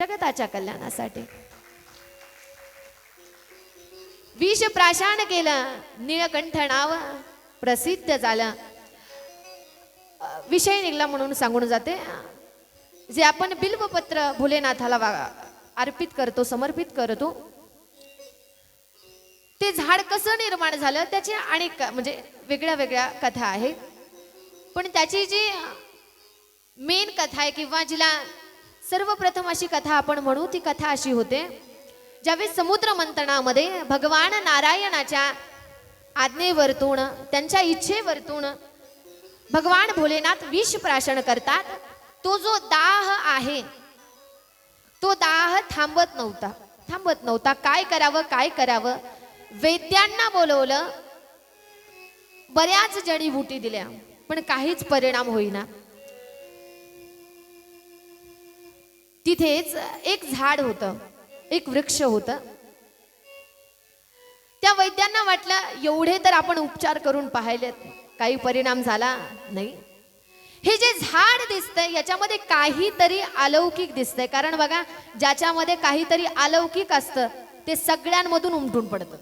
जगताच्या कल्याणासाठी. विष प्राशान केलं निळकंठ नाव प्रसिद्ध झालं. विषय निघला म्हणून सांगून जाते. जे आपण बिल्वपत्र भोलेनाथाला वा- अर्पित करतो समर्पित करतो ते झाड कसं निर्माण झालं त्याचे अनेक म्हणजे वेगळ्या वेगळ्या कथा आहेत पण त्याची जी मेन कथा आहे किंवा जिला सर्वप्रथम अशी कथा आपण म्हणू ती कथा अशी होते ज्यावेळेस समुद्र मंथनामध्ये भगवान नारायणाच्या आज्ञेवरतून त्यांच्या इच्छेवरतून भगवान भोलेनाथ विष प्राशन करतात. तो जो दाह आहे तो दाह थांबत नव्हता. थांबत नव्हता. काय करावं काय करावं? वैद्यांना बोलवलं. बऱ्याच जडीबुटी दिल्या पण काहीच परिणाम होईना. तिथेच एक झाड होतं एक वृक्ष होतं. त्या वैद्यांना वाटलं एवढे तर आपण उपचार करून पाहिलेत काही परिणाम झाला नाही. हे जे झाड दिसतंय याच्यामध्ये काहीतरी अलौकिक दिसतंय. कारण बघा ज्याच्यामध्ये काहीतरी अलौकिक असतं ते सगळ्यांमधून उमटून पडतं.